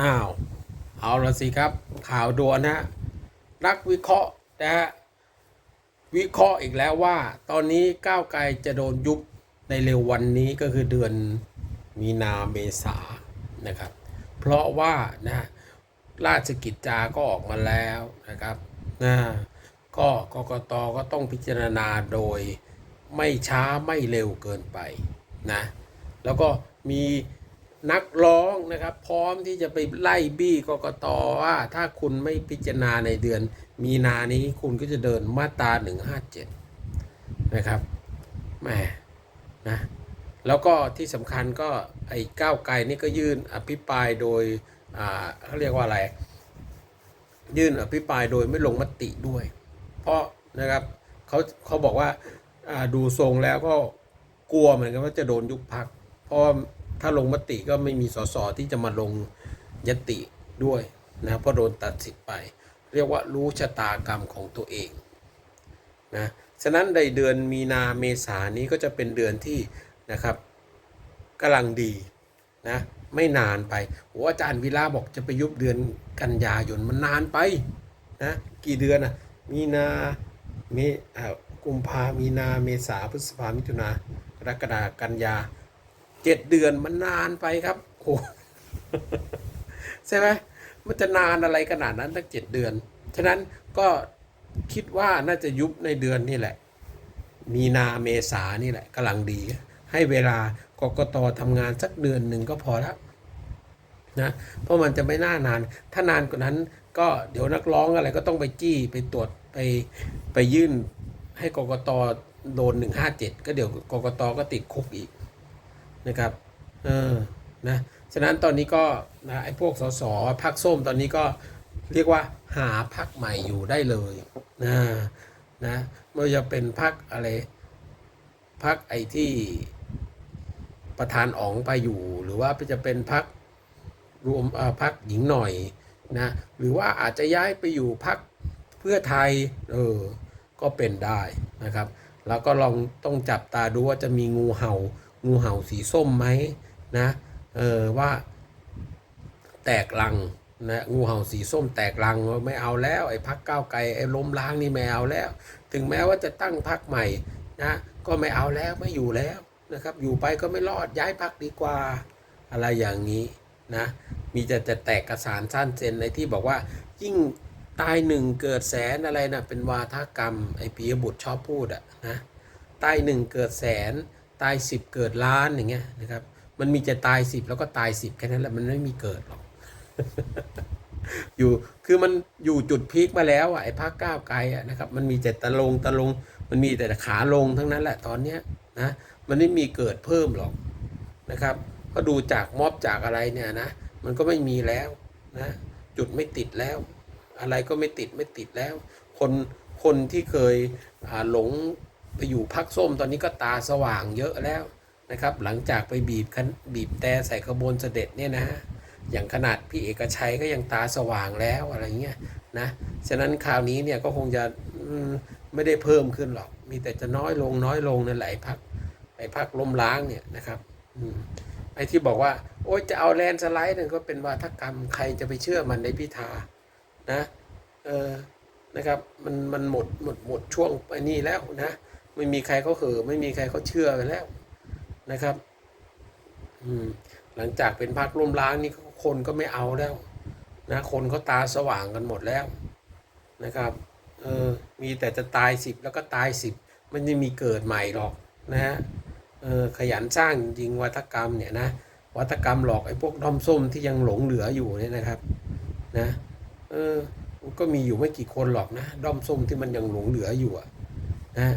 อ้าว เอาละสิครับ ข่าวด่วนนะฮะนักวิเคราะห์นะฮะวิเคราะห์อีกแล้วว่า ตอนนี้ก้าวไกลจะโดนยุบในเร็ววันนี้ก็คือเดือนมีนาเมษานะครับ เพราะว่านะราชกิจจาก็ออกมาแล้วนะครับนะก็กกตก็ต้องพิจารณาโดยไม่ช้าไม่เร็วเกินไปนะแล้วก็มี นักร้องนะครับ พร้อมที่จะไปไล่บี้กกตว่า ถ้าคุณไม่พิจารณาในเดือน มีนานี้คุณก็จะเดินมาตรา157นะครับแหมนะแล้วก็ที่สำคัญก็ไอ้ก้าวไกลนี่ก็ยื่นอภิปรายโดยอ่าเขาเรียกว่าอะไร ยื่นอภิปรายโดยไม่ลงมติด้วย เพราะนะครับเขาเขาบอกว่าดูทรงแล้วก็กลัวเหมือนกันว่าจะโดนยุบพักเพราะ ถ้าลงมติก็ไม่มีสสที่จะมาลงยติด้วยนะเพราะโดนตัดสิทธิ์ไป เรียกว่ารู้ชะตากรรมของตัวเองนะฉะนั้นในเดือนมีนาเมษานี้ก็จะเป็นเดือนที่นะครับกำลังดีนะไม่นานไปโอ้อาจารย์วิลาบอกจะไปยุบเดือนกันยายนมันนานไปนะกี่เดือนอะมีนาเมอ่ากุมภามีนาเมษาพฤษภามิถุนากรกฎากันยา เจ็ดเดือนมันนานไปครับโอ้ใช่ไหมมันจะนานอะไรขนาดนั้นตั้งเจ็ดเดือน ฉะนั้นก็คิดว่าน่าจะยุบในเดือนนี่แหละ มีนาเมษานี่แหละกำลังดี ให้เวลากกตทำงานสักเดือนหนึ่งก็พอแล้วนะเพราะมันจะไม่น่านาน ถ้านานกว่านั้นก็เดี๋ยวนักร้องอะไรก็ต้องไปจี้ไปตรวจไปไปยื่นให้กกตโดนหนึ่งห้าเจ็ดก็เดี๋ยวกกตก็ติดคุกอีก นะครับเออนะฉะนั้นตอนนี้ก็นะไอ้พวกสสพักส้มตอนนี้ก็เรียกว่าหาพักใหม่อยู่ได้เลยนะนะไม่ว่าจะเป็นพักอะไรพักไอ้ที่ประธานอ๋องไปอยู่ หรือว่าจะเป็นพักรวมอ่อพักหญิงหน่อยนะหรือว่าอาจจะย้ายไปอยู่พักเพื่อไทยเออก็เป็นได้นะครับ แล้วก็ลองต้องจับตาดูว่าจะมีงูเห่า งูเห่าสีส้มไหมนะเออว่าแตกลังนะงูเห่าสีส้มแตกลังว่าไม่เอาแล้วไอ้พักก้าวไกลไอ้ล้มล้างนี่ไม่เอาแล้ว ถึงแม้ว่าจะตั้งพักใหม่นะก็ไม่เอาแล้วไม่อยู่แล้วนะครับ อยู่ไปก็ไม่รอดย้ายพักดีกว่าอะไรอย่างนี้นะมีแต่จะแตกกระสานสั้นเซนในที่บอกว่ายิ่งตายหนึ่งเกิดแสนอะไรนะเป็นวาทกรรมไอ้ปียบุตรชอบพูดอะนะตายหนึ่งเกิดแสน ตายสิบเกิดล้านอย่างเงี้ยนะครับ มันมีจะตายสิบแล้วก็ตายสิบแค่นั้นแหละมันไม่มีเกิดหรอกอยู่คือมันอยู่จุดพีคมาแล้วอะไอ้ภาคก้าวไกลอะนะครับ มันมีแต่ตะลงตะลง มันมีแต่ขาลงทั้งนั้นแหละตอนเนี้ยนะมันไม่มีเกิดเพิ่มหรอกนะครับ ก็ดูจากม็อบจากอะไรเนี่ยนะมันก็ไม่มีแล้วนะ จุดไม่ติดแล้ว อะไรก็ไม่ติดไม่ติดแล้ว คนคนที่เคยหลง ไปอยู่พักส้มตอนนี้ก็ตาสว่างเยอะแล้วนะครับ หลังจากไปบีบคันบีบแต่ใส่ขบวนเสด็จเนี่ยนะอย่างขนาดพี่เอกชัยก็ยังตาสว่างแล้วอะไรเงี้ยนะฉะนั้นคราวนี้เนี่ยก็คงจะไม่ได้เพิ่มขึ้นหรอก มีแต่จะน้อยลงน้อยลงนั่นหละไอ้พักไอ้พักล้มล้างเนี่ยนะครับอไอ้ที่บอกว่า โอ๊ยจะเอาแลนสไลด์นั่นก็เป็นวาทกรรมใครจะไปเชื่อมันในพิธานะเออนะครับมันมันหมดหมดหมดช่วงไอ้นี่แล้วนะ ไม่มีใครเขาเหอไม่มีใครเขาเชื่อกันแล้วนะครับ อืม หลังจากเป็นพักล้มล้างนี่คนก็ไม่เอาแล้ว นะ คนเขาตาสว่างกันหมดแล้วนะครับเออมีแต่จะตายสิบแล้วก็ตายสิบมันจะมีเกิดใหม่หรอกนะฮะเออขยันสร้างจริงวัตกรรมเนี่ยนะวัตกรรมหลอกไอ้พวกด้อมส้มที่ยังหลงเหลืออยู่เนี่ยนะครับนะเออก็มีอยู่ไม่กี่คนหรอกนะด้อมส้มที่มันยังหลงเหลืออยู่อะนะ